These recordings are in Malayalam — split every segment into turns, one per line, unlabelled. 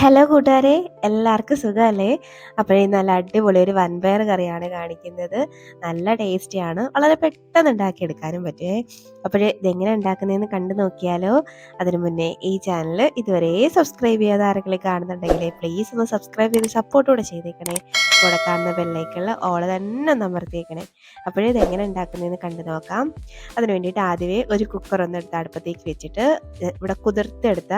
ഹലോ കൂട്ടുകാരെ. എല്ലാവർക്കും സുഖമല്ലേ? അപ്പോഴേ നല്ല അടിപൊളി ഒരു വൻപയർ കറിയാണ് കാണിക്കുന്നത്. നല്ല ടേസ്റ്റിയാണ് വളരെ പെട്ടെന്ന് ഉണ്ടാക്കിയെടുക്കാനും പറ്റുമേ അപ്പോഴേ ഇതെങ്ങനെ ഉണ്ടാക്കുന്നതെന്ന് കണ്ടു നോക്കിയാലോ. അതിനു മുന്നേ ഈ ചാനൽ ഇതുവരെ സബ്സ്ക്രൈബ് ചെയ്യാതെ ആരെങ്കിലും കാണുന്നുണ്ടെങ്കിൽ പ്ലീസ് ഒന്ന് സബ്സ്ക്രൈബ് ചെയ്ത് സപ്പോർട്ട് കൂടെ ചെയ്തേക്കണേ. കൂടെ കാണുന്ന ബെല്ലൈക്കുള്ള ഓൾ തന്നെ ഒന്ന് അമർത്തിയേക്കണേ. അപ്പോഴേ ഇതെങ്ങനെ ഉണ്ടാക്കുന്നതെന്ന് കണ്ടു നോക്കാം. അതിന് വേണ്ടിയിട്ട് ആദ്യമേ ഒരു കുക്കർ ഒന്ന് എടുത്ത് അടുപ്പത്തേക്ക് വെച്ചിട്ട് ഇവിടെ കുതിർത്തെടുത്ത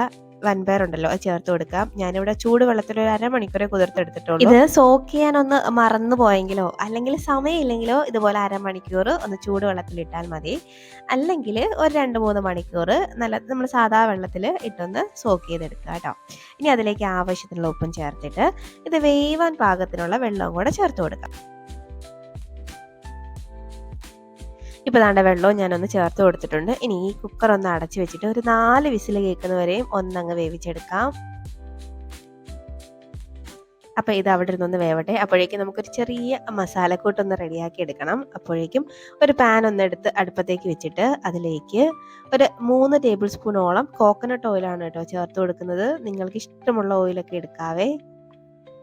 വൻപയർ ഉണ്ടല്ലോ അത് ചേർത്ത് കൊടുക്കാം. ഞാനിവിടെ ചൂടുവെള്ളത്തിൽ ഒരു അരമണിക്കൂറെ കുതിർത്തെടുത്തിട്ടുള്ളൂ. ഇത് സോക്ക് ചെയ്യാൻ ഒന്ന് മറന്നു പോയെങ്കിലോ അല്ലെങ്കിൽ സമയമില്ലെങ്കിലോ ഇതുപോലെ അരമണിക്കൂർ ഒന്ന് ചൂടുവെള്ളത്തിൽ ഇട്ടാൽ മതി. അല്ലെങ്കിൽ ഒരു രണ്ട് മൂന്ന് മണിക്കൂർ നല്ല നമ്മൾ സാധാ വെള്ളത്തിൽ ഇട്ടൊന്ന് സോക്ക് ചെയ്തെടുക്കുക കേട്ടോ. ഇനി അതിലേക്ക് ആവശ്യത്തിനുള്ള ഉപ്പും ചേർത്തിട്ട് ഇത് വേവാൻ പാകത്തിനുള്ള വെള്ളവും കൂടെ ചേർത്ത് കൊടുക്കാം. ഇപ്പോൾ താണ്ട വെള്ളവും ഞാനൊന്ന് ചേർത്ത് കൊടുത്തിട്ടുണ്ട്. ഇനി ഈ കുക്കർ ഒന്ന് അടച്ച് വെച്ചിട്ട് ഒരു നാല് വിസിൽ കേൾക്കുന്നവരെയും ഒന്നങ്ങ് വേവിച്ചെടുക്കാം. അപ്പോൾ ഇത് അവിടെ ഇരുന്നൊന്ന് വേവട്ടെ. അപ്പോഴേക്കും നമുക്കൊരു ചെറിയ മസാലക്കൂട്ടൊന്ന് റെഡിയാക്കി എടുക്കണം. അപ്പോഴേക്കും ഒരു പാൻ ഒന്ന് എടുത്ത് അടുപ്പത്തേക്ക് വെച്ചിട്ട് അതിലേക്ക് ഒരു മൂന്ന് ടേബിൾ സ്പൂണോളം കോക്കനട്ട് ഓയിലാണ് കേട്ടോ ചേർത്ത് കൊടുക്കുന്നത്. നിങ്ങൾക്ക് ഇഷ്ടമുള്ള ഓയിലൊക്കെ എടുക്കാവേ.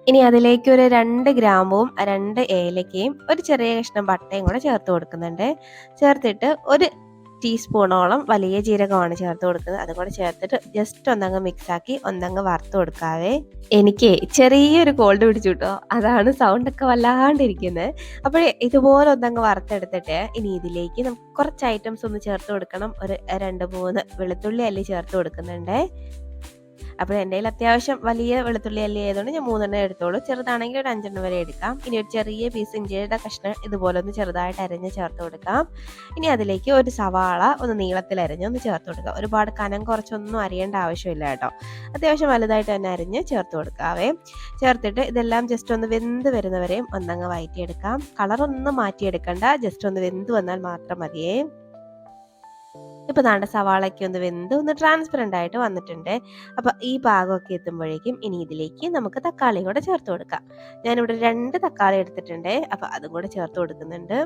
ഇനി അതിലേക്ക് ഒരു രണ്ട് ഗ്രാമ്പും രണ്ട് ഏലക്കയും ഒരു ചെറിയ കഷ്ണം പട്ടയും കൂടെ ചേർത്ത് കൊടുക്കുന്നുണ്ട്. ചേർത്തിട്ട് ഒരു ടീസ്പൂണോളം വലിയ ജീരകമാണ് ചേർത്ത് കൊടുക്കുന്നത്. അതും കൂടെ ചേർത്തിട്ട് ജസ്റ്റ് ഒന്നങ്ങ് മിക്സ് ആക്കി ഒന്നങ്ങ് വറുത്ത് കൊടുക്കാവേ. എനിക്ക് ചെറിയൊരു കോൾഡ് പിടിച്ചു കിട്ടോ അതാണ് സൗണ്ട് ഒക്കെ വല്ലാണ്ടിരിക്കുന്നത് അപ്പോൾ ഇതുപോലെ ഒന്നങ്ങ് വറുത്തെടുത്തിട്ട് ഇനി ഇതിലേക്ക് നമുക്ക് കുറച്ച് ഐറ്റംസ് ഒന്ന് ചേർത്ത് കൊടുക്കണം. ഒരു രണ്ട് മൂന്ന് വെളുത്തുള്ളി അല്ലി ചേർത്ത് കൊടുക്കുന്നുണ്ട്. അപ്പോൾ എന്റെ കയ്യിൽ അത്യാവശ്യം വലിയ വെളുത്തുള്ളി അല്ലി ആയതുകൊണ്ട് ഞാൻ മൂന്നെണ്ണം എടുത്തോളൂ. ചെറുതാണെങ്കിൽ ഒരു അഞ്ചെണ്ണം വരെ എടുക്കാം. ഇനി ഒരു ചെറിയ പീസ് ഇഞ്ചിയുടെ കഷ്ണം ഇതുപോലെ ഒന്ന് ചെറുതായിട്ട് അരിഞ്ഞ് ചേർത്ത് കൊടുക്കാം. ഇനി അതിലേക്ക് ഒരു സവാള ഒന്ന് നീളത്തിൽ അരിഞ്ഞ് ഒന്ന് ചേർത്ത് കൊടുക്കുക ഒരുപാട് കനം കുറച്ചൊന്നും അരിയേണ്ട ആവശ്യമില്ല കേട്ടോ. അത്യാവശ്യം വലുതായിട്ട് തന്നെ അരിഞ്ഞ് ചേർത്ത് കൊടുക്കാവേ. ചേർത്തിട്ട് ഇതെല്ലാം ജസ്റ്റ് ഒന്ന് വെന്ത് വരുന്നവരെയും ഒന്നങ്ങ് വയറ്റിയെടുക്കാം. കളറൊന്നും മാറ്റിയെടുക്കണ്ട. ജസ്റ്റ് ഒന്ന് വെന്ത് വന്നാൽ മാത്രം മതിയേ. ഇപ്പൊ നാണ്ട സവാളയ്ക്ക് ഒന്ന് വെന്ത് ഒന്ന് ട്രാൻസ്പെറന്റ് ആയിട്ട് വന്നിട്ടുണ്ട്. അപ്പൊ ഈ ഭാഗമൊക്കെ എത്തുമ്പോഴേക്കും ഇനി ഇതിലേക്ക് നമുക്ക് തക്കാളി കൂടെ ചേർത്ത് കൊടുക്കാം. ഞാനിവിടെ രണ്ട് തക്കാളി എടുത്തിട്ടുണ്ട്. അപ്പൊ അതും കൂടെ ചേർത്ത് കൊടുക്കുന്നുണ്ട്.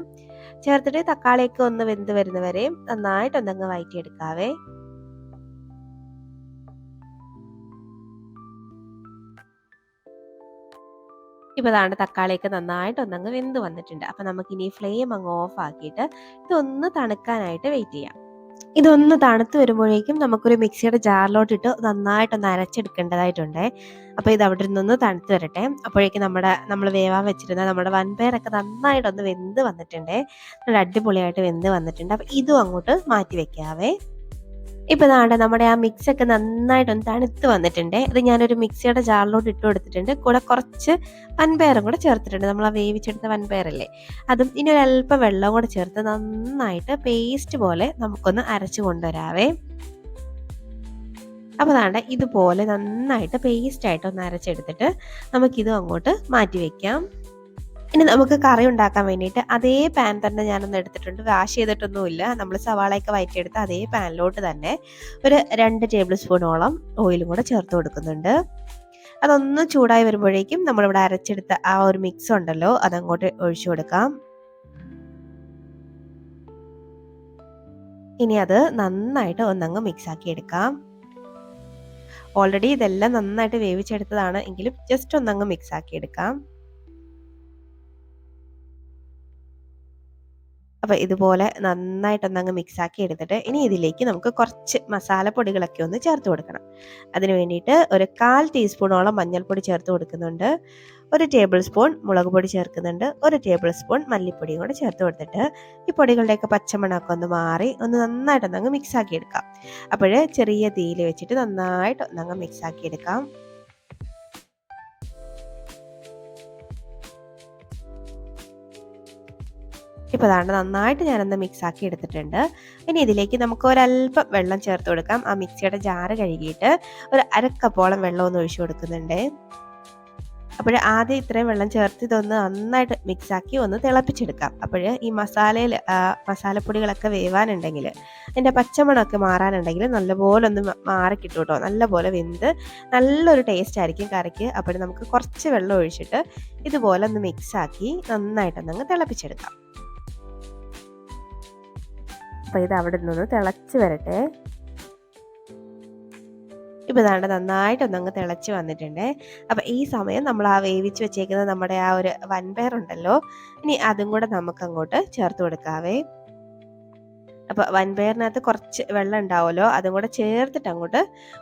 ചേർത്തിട്ട് തക്കാളിയൊക്കെ ഒന്ന് വെന്ത് വരുന്നവരെ നന്നായിട്ട് ഒന്നങ്ങ് വയറ്റിയെടുക്കാവേ. ഇപ്പോൾ അതാണ് തക്കാളിയൊക്കെ നന്നായിട്ട് ഒന്നങ്ങ് വെന്ത് വന്നിട്ടുണ്ട്. അപ്പം നമുക്കിനി ഫ്ലെയിം അങ്ങ് ഓഫ് ആക്കിയിട്ട് ഇതൊന്ന് തണുക്കാനായിട്ട് വെയിറ്റ് ചെയ്യാം. ഇതൊന്ന് തണുത്ത് വരുമ്പോഴേക്കും നമുക്കൊരു മിക്സിയുടെ ജാറിലോട്ടിട്ട് നന്നായിട്ടൊന്ന് അരച്ചെടുക്കേണ്ടതായിട്ടുണ്ട്. അപ്പോൾ ഇത് അവിടെ നിന്നൊന്ന് തണുത്ത് വരട്ടെ. അപ്പോഴേക്കും നമ്മുടെ നമ്മൾ വേവാൻ വെച്ചിരുന്ന നമ്മുടെ വൻപയറൊക്കെ നന്നായിട്ടൊന്ന് വെന്ത് വന്നിട്ടുണ്ട്. നല്ല അടിപൊളിയായിട്ട് വെന്ത് വന്നിട്ടുണ്ട്. അപ്പോൾ ഇതും അങ്ങോട്ട് മാറ്റി വെക്കാവേ. ഇപ്പൊ നാടെ നമ്മുടെ ആ മിക്സ് ഒക്കെ നന്നായിട്ടൊന്ന് തണുത്ത് വന്നിട്ടുണ്ട്. അത് ഞാനൊരു മിക്സിയുടെ ജാറിലോട്ട് ഇട്ട് കൊടുത്തിട്ടുണ്ട്. കൂടെ കുറച്ച് വൻപയറും കൂടെ ചേർത്തിട്ടുണ്ട്. നമ്മൾ ആ വേവിച്ചെടുത്ത വൻപയറല്ലേ? അതും ഇനി ഒരു അല്പം വെള്ളം കൂടെ ചേർത്ത് നന്നായിട്ട് പേസ്റ്റ് പോലെ നമുക്കൊന്ന് അരച്ചു കൊണ്ടുവരാവേ. അപ്പോൾ താണ്ട ഇതുപോലെ നന്നായിട്ട് പേസ്റ്റ് ആയിട്ട് ഒന്ന് അരച്ചെടുത്തിട്ട് നമുക്കിതും അങ്ങോട്ട് മാറ്റി വെക്കാം. ഇനി നമുക്ക് കറി ഉണ്ടാക്കാൻ വേണ്ടിയിട്ട് അതേ പാൻ തന്നെ ഞാനൊന്ന് എടുത്തിട്ടുണ്ട്. വാഷ് ചെയ്തിട്ടൊന്നുമില്ല. നമ്മൾ സവാളയൊക്കെ വയറ്റിയെടുത്ത് അതേ പാനിലോട്ട് തന്നെ ഒരു രണ്ട് ടേബിൾ സ്പൂണോളം ഓയിലും കൂടെ ചേർത്ത് കൊടുക്കുന്നുണ്ട്. അതൊന്ന് ചൂടായി വരുമ്പോഴേക്കും നമ്മളിവിടെ അരച്ചെടുത്ത ആ ഒരു മിക്സ് ഉണ്ടല്ലോ അതങ്ങോട്ട് ഒഴിച്ചു കൊടുക്കാം. ഇനി അത് നന്നായിട്ട് ഒന്നങ്ങ് മിക്സാക്കി എടുക്കാം. ഓൾറെഡി ഇതെല്ലാം നന്നായിട്ട് വേവിച്ചെടുത്തതാണ്. എങ്കിലും ജസ്റ്റ് ഒന്നങ്ങ് മിക്സാക്കി എടുക്കാം. അപ്പോൾ ഇതുപോലെ നന്നായിട്ടൊന്നങ്ങ് മിക്സാക്കി എടുത്തിട്ട് ഇനി ഇതിലേക്ക് നമുക്ക് കുറച്ച് മസാലപ്പൊടികളൊക്കെ ഒന്ന് ചേർത്ത് കൊടുക്കണം. അതിന് വേണ്ടിയിട്ട് ഒരു കാൽ ടീസ്പൂണോളം മഞ്ഞൾപ്പൊടി ചേർത്ത് കൊടുക്കുന്നുണ്ട്. ഒരു ടേബിൾ സ്പൂൺ മുളക് പൊടി ചേർക്കുന്നുണ്ട്. ഒരു ടേബിൾ സ്പൂൺ മല്ലിപ്പൊടിയും കൂടെ ചേർത്ത് കൊടുത്തിട്ട് ഈ പൊടികളുടെയൊക്കെ പച്ചമണമൊക്കെ ഒന്ന് മാറി ഒന്ന് നന്നായിട്ടൊന്നങ്ങ് മിക്സാക്കി എടുക്കാം. അപ്പോൾ ചെറിയ തീയിൽ വെച്ചിട്ട് നന്നായിട്ട് ഒന്നങ്ങ് മിക്സാക്കി എടുക്കാം. ഇപ്പോൾ അതാണ്ട് നന്നായിട്ട് ഞാനൊന്ന് മിക്സാക്കി എടുത്തിട്ടുണ്ട്. ഇനി ഇതിലേക്ക് നമുക്ക് ഒരല്പം വെള്ളം ചേർത്ത് കൊടുക്കാം. ആ മിക്സിയുടെ ജാറ് കഴുകിയിട്ട് ഒരു അരക്കപ്പോളം വെള്ളം ഒന്ന് ഒഴിച്ചു കൊടുക്കുന്നുണ്ട്. അപ്പോൾ ആദ്യം ഇത്രയും വെള്ളം ചേർത്ത് ഇതൊന്ന് നന്നായിട്ട് മിക്സ് ആക്കി ഒന്ന് തിളപ്പിച്ചെടുക്കാം. അപ്പോൾ ഈ മസാലയിൽ മസാലപ്പൊടികളൊക്കെ വേവാനുണ്ടെങ്കിൽ അതിന്റെ പച്ചമണമൊക്കെ മാറാനുണ്ടെങ്കിൽ നല്ലപോലെ ഒന്ന് മാറി കിട്ടും കേട്ടോ നല്ലപോലെ വെന്ത് നല്ലൊരു ടേസ്റ്റ് ആയിരിക്കും കറിക്ക്. അപ്പോൾ നമുക്ക് കുറച്ച് വെള്ളം ഒഴിച്ചിട്ട് ഇതുപോലെ ഒന്ന് മിക്സ് ആക്കി നന്നായിട്ടൊന്നങ്ങ് തിളപ്പിച്ചെടുക്കാം. അപ്പോൾ ഇത് അവിടെ നിന്ന് തിളച്ച് വരട്ടെ. ഇപ്പോൾ ഇതാണ്ട് നന്നായിട്ടൊന്നങ്ങ് തിളച്ച് വന്നിട്ടുണ്ട്. അപ്പോൾ ഈ സമയം നമ്മൾ ആ വേവിച്ച് വെച്ചേക്കുന്ന നമ്മുടെ ആ ഒരു വൻപയർ ഉണ്ടല്ലോ ഇനി അതും കൂടെ നമുക്ക് അങ്ങോട്ട് ചേർത്ത് കൊടുക്കാവേ. അപ്പോൾ വൻപയറിനകത്ത് കുറച്ച് വെള്ളം ഉണ്ടാവുമല്ലോ അതും കൂടെ ചേർത്തിട്ട് അങ്ങോട്ട്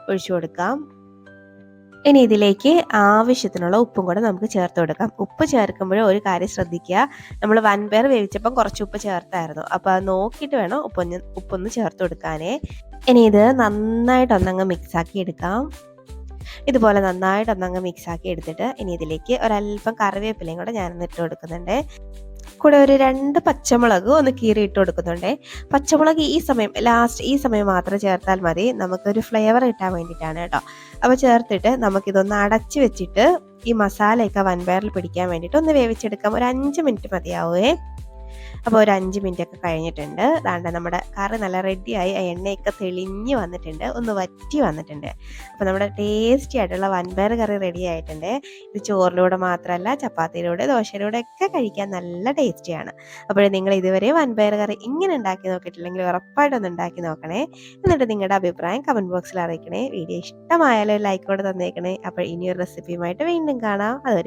ഒഴിച്ചു കൊടുക്കാം. ഇനി ഇതിലേക്ക് ആവശ്യത്തിനുള്ള ഉപ്പും കൂടെ നമുക്ക് ചേർത്ത് കൊടുക്കാം. ഉപ്പ് ചേർക്കുമ്പോൾ ഒരു കാര്യം ശ്രദ്ധിക്കുക. നമ്മൾ വൻപയർ വേവിച്ചപ്പം കുറച്ച് ഉപ്പ് ചേർത്തായിരുന്നു. അപ്പോൾ അത് നോക്കിയിട്ട് വേണം ഉപ്പൊന്ന് ഉപ്പൊന്ന് ചേർത്ത് കൊടുക്കാനേ. ഇനി ഇത് നന്നായിട്ട് ഒന്നങ്ങ് മിക്സാക്കി എടുക്കാം. ഇതുപോലെ നന്നായിട്ട് ഒന്നങ്ങ് മിക്സാക്കി എടുത്തിട്ട് ഇനി ഇതിലേക്ക് ഒരല്പം കറിവേപ്പിലയും കൂടെ ഞാനൊന്ന് ഇട്ട് കൊടുക്കുന്നുണ്ട്. കൂടെ ഒരു രണ്ട് പച്ചമുളക് ഒന്ന് കീറി ഇട്ട് കൊടുക്കുന്നുണ്ട്. പച്ചമുളക് ഈ സമയം ലാസ്റ്റ് ഈ സമയം മാത്രം ചേർത്താൽ മതി. നമുക്കൊരു ഫ്ലേവർ കിട്ടാൻ വേണ്ടിയിട്ടാണ് കേട്ടോ. അപ്പോൾ ചേർത്തിട്ട് നമുക്കിതൊന്ന് അടച്ച് വെച്ചിട്ട് ഈ മസാലയൊക്കെ വൻപയറിൽ പിടിക്കാൻ വേണ്ടിയിട്ട് ഒന്ന് വേവിച്ചെടുക്കാം. ഒരു അഞ്ച് മിനിറ്റ് മതിയാവുമേ അപ്പോൾ ഒരു അഞ്ച് മിനിറ്റ് ഒക്കെ കഴിഞ്ഞിട്ടുണ്ട്. അതാണ്ട് നമ്മുടെ കറി നല്ല റെഡിയായി ആ എണ്ണയൊക്കെ തെളിഞ്ഞ് വന്നിട്ടുണ്ട് ഒന്ന് വറ്റി വന്നിട്ടുണ്ട്. അപ്പോൾ നമ്മുടെ ടേസ്റ്റി ആയിട്ടുള്ള വൻപയർ കറി റെഡി ആയിട്ടുണ്ട്. ഇത് ചോറിലൂടെ മാത്രമല്ല ചപ്പാത്തിയിലൂടെ ദോശയിലൂടെ ഒക്കെ കഴിക്കാൻ നല്ല ടേസ്റ്റിയാണ് അപ്പോൾ നിങ്ങൾ ഇതുവരെ വൻപയർ കറി ഇങ്ങനെ ഉണ്ടാക്കി നോക്കിയിട്ടില്ലെങ്കിൽ ഉറപ്പായിട്ടൊന്ന് ഉണ്ടാക്കി നോക്കണേ. എന്നിട്ട് നിങ്ങളുടെ അഭിപ്രായം കമന്റ് ബോക്സിൽ അറിയിക്കണേ. വീഡിയോ ഇഷ്ടമായാലും ലൈക്കോടെ തന്നേക്കണേ. അപ്പോൾ ഇനിയൊരു റെസിപ്പിയുമായിട്ട് വീണ്ടും കാണാം. അതുവരെ